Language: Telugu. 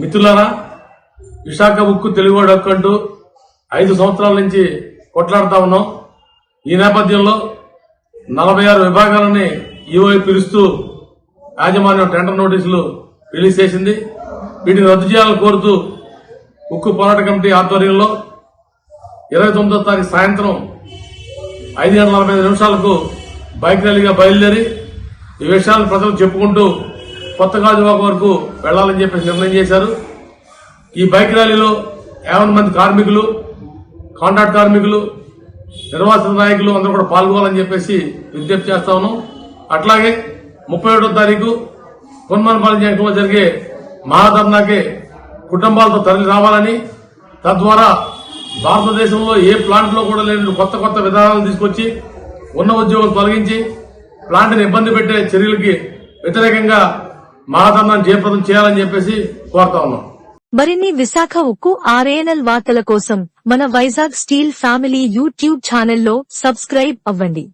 మిత్రులారా విశాఖ ఉక్కు తెలుగువాడు హక్కు ఐదు సంవత్సరాల నుంచి కొట్లాడుతా ఉన్నాం. ఈ నేపథ్యంలో నలభై ఆరు విభాగాలని ఈఓ పిలుస్తూ యాజమాన్యం టెండర్ నోటీసులు రిలీజ్ చేసింది. వీటిని రద్దు చేయాలని కోరుతూ ఉక్కు పోరాట కమిటీ ఆధ్వర్యంలో ఇరవై తొమ్మిదో తారీఖు సాయంత్రం ఐదు గంటల నలభై ఐదు నిమిషాలకు బైక్ ర్యాలీగా బయలుదేరి ఈ విషయాలను ప్రజలు చెప్పుకుంటూ కొత్త గాజువాక వరకు వెళ్ళాలని చెప్పేసి నిర్ణయం చేశారు. ఈ బైక్ ర్యాలీలో యాభై మంది కార్మికులు కాంట్రాక్ట్ కార్మికులు నిర్వాసిత నాయకులు అందరూ కూడా పాల్గొనాలని చెప్పేసి విజ్ఞప్తి చేస్తా ఉన్నాం. అట్లాగే ముప్పై ఒకటో తారీఖు పాలన జంక్షన్లో జరిగే మహాధర్నాకి కుటుంబాలతో తరలి రావాలని తద్వారా భారతదేశంలో ఏ ప్లాంట్లో కూడా లేని కొత్త కొత్త విధానాలు తీసుకొచ్చి ఉన్న ఉద్యోగులు తొలగించి ప్లాంట్ని ఇబ్బంది పెట్టే చర్యలకి వ్యతిరేకంగా మహాధర్నాన్ని జయప్రదం చేయాలని చెప్పేసి కోరుతా ఉన్నాం. మరిన్ని విశాఖ ఉక్కు ఆర్ఏఎన్ఎల్ వార్తల కోసం మన వైజాగ్ స్టీల్ ఫ్యామిలీ యూట్యూబ్ ఛానల్లో సబ్స్క్రైబ్ అవ్వండి.